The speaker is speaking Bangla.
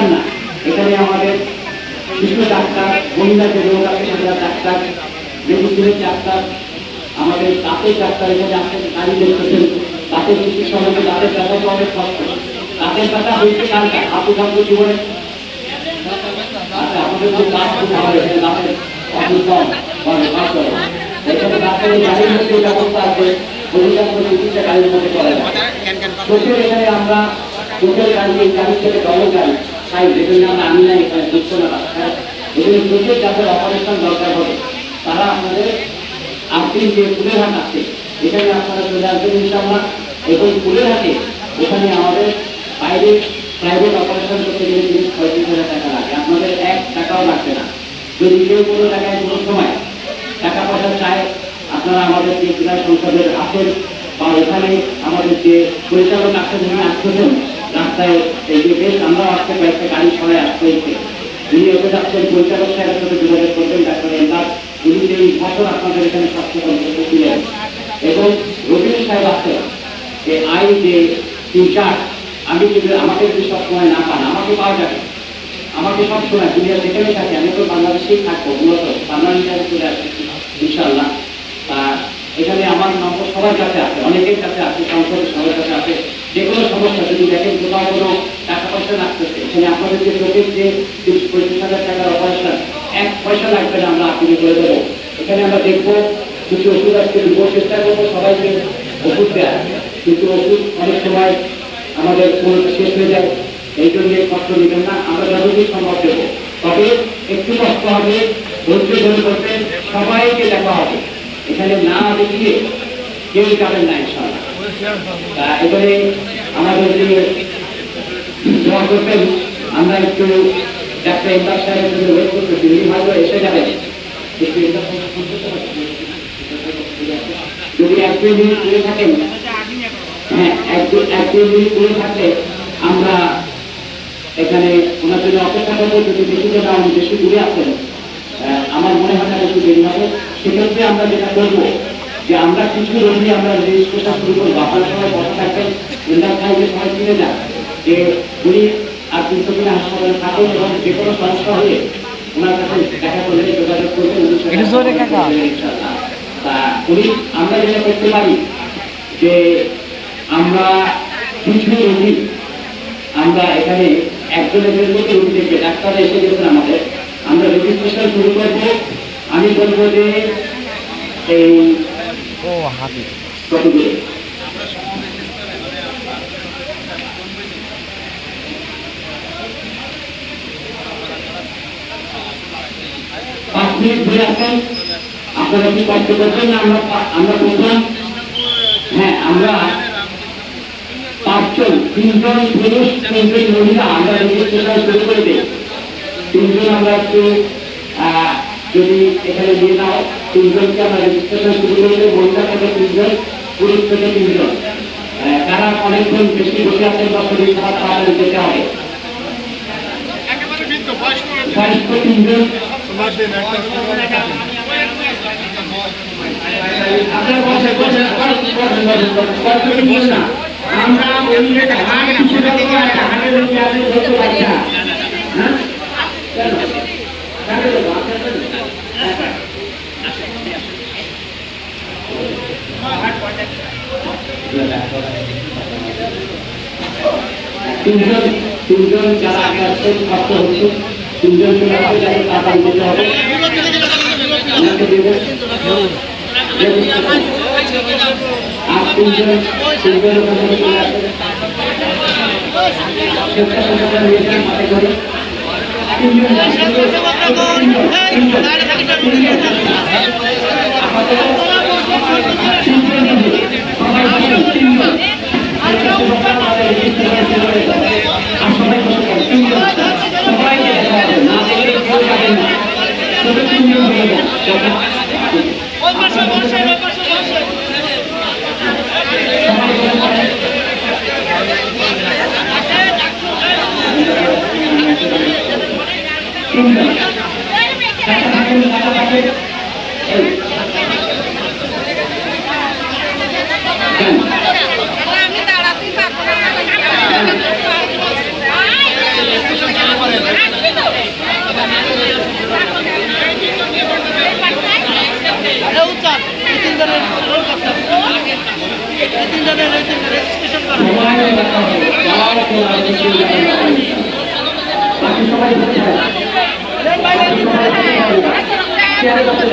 ডাক্তার না। এখানে আমাদের শিশু ডাক্তার মহিলা যে রোগ আছে সেগুলো ডাক্তার, মেডিসিনের ডাক্তার, আমাদের দাঁতের ডাক্তার এখানে আসেন গাড়ি দেখতেছেন দাঁতের হলে দাঁতের ব্যথা তো অনেক কষ্ট। দাঁতের ব্যথা হয়েছে কারটা আপু ঠাকুর জীবনে। আচ্ছা আমরা চোখের গাড়ি গাড়ির থেকে ডবল গাড়ি তাই যেখানে আমরা আনি না এখানে দেখছ না? এখানে চোখের যাদের অপারেশন দরকার হবে, তারা আপনাদের আপনি যে ফুলের আছে, এখানে আপনারা চলে আসবেন ইনশাআল্লাহ, এবং ফুলের হাটে ওখানে আমাদের বাইরে প্রাইভেট অপারেশন করতে গেলে তিরিশ পঁয়ত্রিশ হাজার টাকা লাগে। আপনাদের এক টাকাও লাগবে না। যদি কেউ কোনো জায়গায় কোনো সময় টাকা পয়সা চায়, আপনারা আমাদের যে ক্রীড়া সংসদের আছেন, বা ওখানে আমাদের যে পরিচালক আছেন, উনি আসতেছেন রাস্তায় এই যে বেশ আমরা আসতে কয়েকটা গাড়ি সবাই আসতে হয়েছে। উনি ওকে পরিচালক সাহেবের সাথে যোগাযোগ করবেন, ডাক্তার এমদাদ উনি এই বছর আপনাদের এখানে স্বাস্থ্য এবং রবীন্দ্র সাহেব আছেন যে আই, যে টিচার, আমি যদি আমাকে যদি সবসময় না পান, আমাকে পাওয়া যাবে। আমাকে সব সময় দুনিয়া যেখানে থাকে, আমি তো বাংলাদেশেই থাকব, মূলত বাংলাদেশে আমি চলে আসছি ইনশাল্লাহ তা এখানে আমার নম্বর সবার কাছে আছে, অনেকের কাছে আছে, সংসদের সবার কাছে আছে। যে কোনো সমস্যা, যদি দেখেন কোথাও কোনো টাকা পয়সা লাগতেছে, এখানে আপনাদের যে চোখের যে পঁয়ত্রিশ হাজার টাকার অপারেশন এক পয়সা লাগবে না আমরা আপনি করে দেবো। এখানে আমরা দেখব কিছু ওষুধ আজকে দিব চেষ্টা করব সবাইকে ওষুধ দেয় কিন্তু ওষুধ অনেক সময় আমাদের শেষ হয়ে যায়, এই জন্য কষ্ট নেবেন না, আমরা যতদিন সম্ভব দেবো। তবে একটু কষ্ট হবে, ধৈর্য ধরে করবেন সবাইকে দেখা হবে। এখানে না দেখিয়ে কেউ যাবেন না এবারে আমাদের যে আমরা একটু ডাক্তার ইমদাদ সাহেবের জন্য ওয়েট করতেছি এসে? যদি থাকেন হ্যাঁ আমরা এখানে ওনার জন্য অপেক্ষা করব, যদি বেশি জন বেশি দূরে আমার মনে হয় না একটু দেরি হবে সেক্ষেত্রে আমরা যেটা করব যে আমরা কিছু রোগী আমরা রেজিস্ট্রেশন শুরু করব আপনার সবাই কথা থাকবেন ইন্দার সাহেবের সবাই চিনে যান যে উনি আর তিনশো দিনে হাসপাতালে থাকেন এবং যে কোনো সমস্যা হলে ওনার কাছে দেখা করলে যোগাযোগ করবেন। তা উনি আমরা যেটা করতে পারি যে আমরা কিছু রোগী আমরা এখানে একজনের মধ্যে রোগী দেখবে ডাক্তার এসে গেছেন আমাদের। আমরা রেজিস্ট্রেশন শুরু করব। আমি বলব যে এই ও আসেন। আপনারা কি কষ্ট করবেন আমরা আমরা প্রথম হ্যাঁ আমরা পাঁচজন। তিনজন পুরুষ, তিনজন মহিলা। আমরা রেজিস্ট্রেশন শুরু করে দিই। তিনজন আমরা একটু যদি এখানে নিয়ে নাও তিনজনকে আমরা রেজিস্ট্রেশন শুরু করে দিই মহিলা থেকে তিনজন পুরুষ থেকে তিনজন কারা অনেকক্ষণ বেশি বসে আছেন বা শরীর খারাপ তাড়াতাড়ি যেতে হবে বয়স্ক তিনজন আপনারা বসে বসে না আমরা হ্যাঁ কেন কাকে দেবো? আপনাকে দেবো? হ্যাঁ। তিনজন তিনজন যারা আগে আসছেন হচ্ছে তিনজন যাদের হবে। সবাই বসেন, তিনজন স্বেচ্ছাসেবকরা আমাদের রেজিস্ট্রেশন করে দেন। আর সবাই বসে পড়েন, তিনজন সবাইকে দেখা হবে না দেখলে কেউ যাবেন না শুধু তিনজন হয়ে যান ওই পাশে বসে ওই পাশে বসে সবাই বসে পড়েন। তিনজন টাকা থাকেন টাকা থাকেন এই দেন। আমি দাঁড়াতেই পারব না তিনজনের রোল করতে হবে এই তিনজনের এই তিনজনের রেজিস্ট্রেশন করা হবে। সবাই দেখা হবে যার খেলা হচ্ছে সেই জায়গায় দেখা হবে। বাকি সবাই বসে থাকে বাকি সবাই বসে থাকে চেয়ারে বসে